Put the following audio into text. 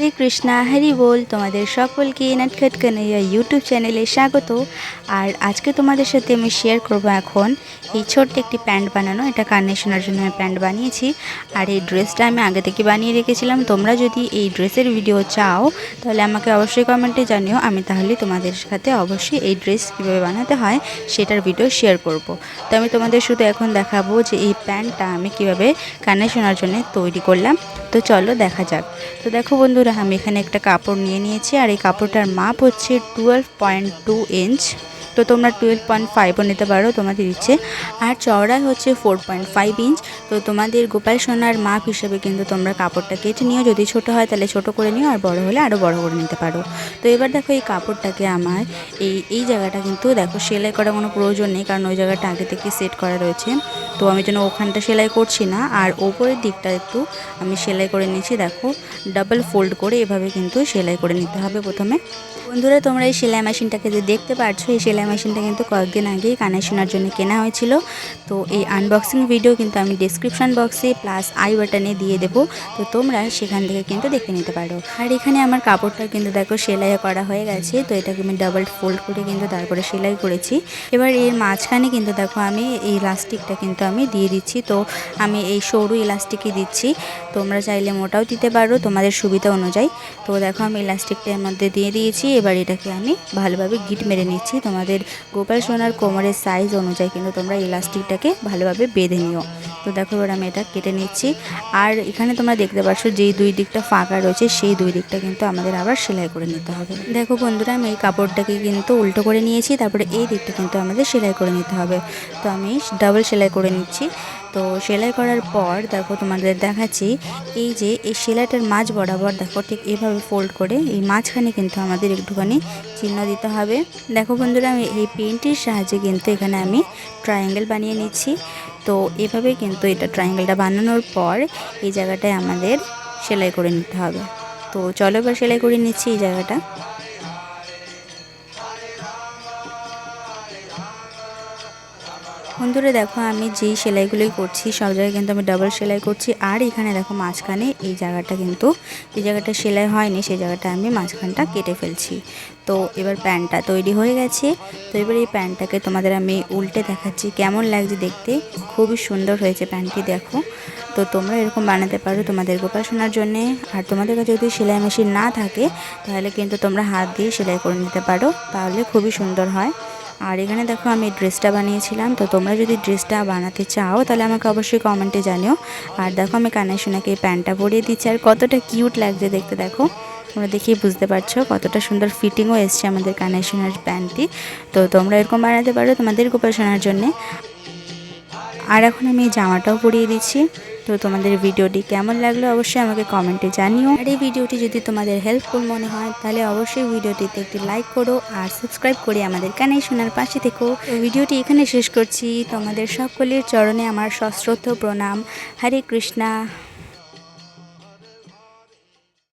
হরে কৃষ্ণা, হরি বল। তোমাদের সকলকে নাটখট কানাইয়া ইউটিউব চ্যানেলে স্বাগত। আর আজকে তোমাদের সাথে আমি শেয়ার করব এখন এই ছোট্ট একটি প্যান্ট বানানো। এটা কান্নে শোনার জন্য আমি প্যান্ট বানিয়েছি। আর এই ড্রেসটা আমি আগে থেকে বানিয়ে রেখেছিলাম। তোমরা যদি এই ড্রেসের ভিডিও চাও, তাহলে আমাকে অবশ্যই কমেন্টে জানিও। আমি তাহলে তোমাদের সাথে অবশ্যই এই ড্রেস কীভাবে বানাতে হয়, সেটার ভিডিও শেয়ার করব। তো আমি তোমাদের শুধু এখন দেখাবো যে এই প্যান্টটা আমি কীভাবে শোনার জন্য তৈরি করলাম। তো চলো দেখা যাক। তো দেখো বন্ধুরা আমি এখানে একটা কাপড় নিয়ে নিয়েছি আর এই কাপড়টার মাপ হচ্ছে টুয়েলভ পয়েন্ট টু ইঞ্চ তো তোমরা টুয়েলভ পয়েন্ট ফাইভও নিতে পারো তোমাদের ইচ্ছে। আর চওড়াই হচ্ছে ফোর পয়েন্ট ফাইভ ইঞ্চ তো তোমাদের গোপাল সোনার মাপ হিসেবে কিন্তু তোমরা কাপড়টা কেটে নিও। যদি ছোট হয় তাহলে ছোট করে নিও, আর বড় হলে আরও বড় করে নিতে পারো। তো এবার দেখো এই কাপড়টাকে আমার, এই এই জায়গাটা কিন্তু দেখো সেলাই করার কোনো প্রয়োজন নেই, কারণ ওই জায়গাটা আগে থেকে সেট করা রয়েছে। তো আমি যেন ওখানটা সেলাই করছি না, আর ওপরের দিকটা একটু আমি সেলাই করে নিয়েছি। দেখো ডাবল ফোল্ড করে এভাবে কিন্তু সেলাই করে নিতে হবে প্রথমে। বন্ধুরা, তোমরা এই সেলাই মেশিনটাকে যে দেখতে পাচ্ছ এই সেলাই মেশিনটা কিন্তু কয়েকদিন আগেই কানেকশনের জন্য কেনা হয়েছিল। তো এই আনবক্সিং ভিডিও কিন্তু আমি ডিসক্রিপশন বক্সে প্লাস আই বাটনে দিয়ে দেবো। তো তোমরা সেখান থেকে কিন্তু দেখে নিতে পারো। আর এখানে আমার কাপড়টা কিন্তু দেখো সেলাই করা হয়ে গেছে। তো এটাকে আমি ডাবল ফোল্ড করে কিন্তু তারপরে সেলাই করেছি। এবার এর মাঝখানে কিন্তু দেখো আমি এই ইলাস্টিকটা কিন্তু আমি দিয়ে দিচ্ছি। তো আমি এই সরু ইলাস্টিকই দিচ্ছি। তোমরা চাইলে মোটাও দিতে পারো, তোমাদের সুবিধা অনুযায়ী। তো দেখো আমি ইলাস্টিকটা এর মধ্যে দিয়ে দিয়েছি। এবার এটাকে আমি ভালোভাবে গিট মেরে নিচ্ছি তোমাদের গোপাল সোনার কোমরের সাইজ অনুযায়ী কিন্তু তোমরা ইলাস্টিকটাকে ভালোভাবে বেঁধে নিও। তো দেখো এবার আমি এটা কেটে নিচ্ছি। আর এখানে তোমরা দেখতে পাচ্ছ যেই দুই দিকটা ফাঁকা রয়েছে, সেই দুই দিকটা কিন্তু আমাদের আবার সেলাই করে নিতে হবে। দেখো বন্ধুরা, আমি এই কাপড়টাকে কিন্তু উল্টো করে নিয়েছি, তারপরে এই দিকটা কিন্তু আমাদের সেলাই করে নিতে হবে। তো আমি ডাবল সেলাই করে নিচ্ছি। তো সেলাই করার পর দেখো তোমাদের দেখাচ্ছি, এই যে এই সেলাইটার মাঝ বরাবর দেখো ঠিক এভাবে ফোল্ড করে এই মাঝখানে কিন্তু আমাদের একটুখানি চিহ্ন দিতে হবে। দেখো বন্ধুরা, আমি এই পেন্টের সাহায্যে কিন্তু এখানে আমি ট্রায়াঙ্গেল বানিয়ে নিচ্ছি। তো এভাবে কিন্তু এটা ট্রায়াঙ্গেলটা বানানোর পর এই জায়গাটায় আমাদের সেলাই করে নিতে হবে। তো চলো এবার সেলাই করে নিচ্ছি এই জায়গাটা। বন্ধুরা দেখো আমি যেই সেলাইগুলোই করছি, সব জায়গায় কিন্তু আমি ডাবল সেলাই করছি। আর এখানে দেখো মাঝখানে এই জায়গাটা কিন্তু, যে জায়গাটা সেলাই হয়নি, সেই জায়গাটা আমি মাঝখানটা কেটে ফেলছি। তো এবার প্যান্টটা তৈরি হয়ে গেছে। তো এবার এই প্যান্টটাকে তোমাদের আমি উল্টে দেখাচ্ছি, কেমন লাগছে দেখতে? খুবই সুন্দর হয়েছে প্যান্টটি, দেখো। তো তোমরা এরকম বানাতে পারো তোমাদের গোপাশনার জন্যে। আর তোমাদের কাছে যদি সেলাই মেশিন না থাকে, তাহলে কিন্তু তোমরা হাত দিয়ে সেলাই করে নিতে পারো, তাহলে খুবই সুন্দর হয়। আর এখানে দেখো আমি ড্রেসটা বানিয়েছিলাম, তো তোমরা যদি ড্রেসটা বানাতে চাও তাহলে আমাকে অবশ্যই কমেন্টে জানিও। আর দেখো আমি কানে সোনাকে এই প্যান্টটা পরিয়ে দিচ্ছি, আর কতটা কিউট লাগছে দেখতে দেখো। তোমরা দেখেই বুঝতে পারছ কতটা সুন্দর ফিটিংও এসছে আমাদের কানে সোনার প্যান্টটি। তো তোমরা এরকম বানাতে পারো তোমাদের গোপাশনার জন্যে। আর এখন আমি জামাটাও পরিয়ে দিচ্ছি। তো তোমাদের ভিডিওটি কেমন লাগল অবশ্যই আমাকে কমেন্টে জানিও। আর এই ভিডিওটি যদি তোমাদের হেল্পফুল মনে হয়, তাহলে অবশ্যই ভিডিওটিতে একটি লাইক করো আর সাবস্ক্রাইব করে আমাদের কানে শোনার পাশে থেকো। ভিডিওটি এখানে শেষ করছি। তোমাদের সকলের চরণে আমার সশ্রদ্ধ প্রণাম। হরে কৃষ্ণা।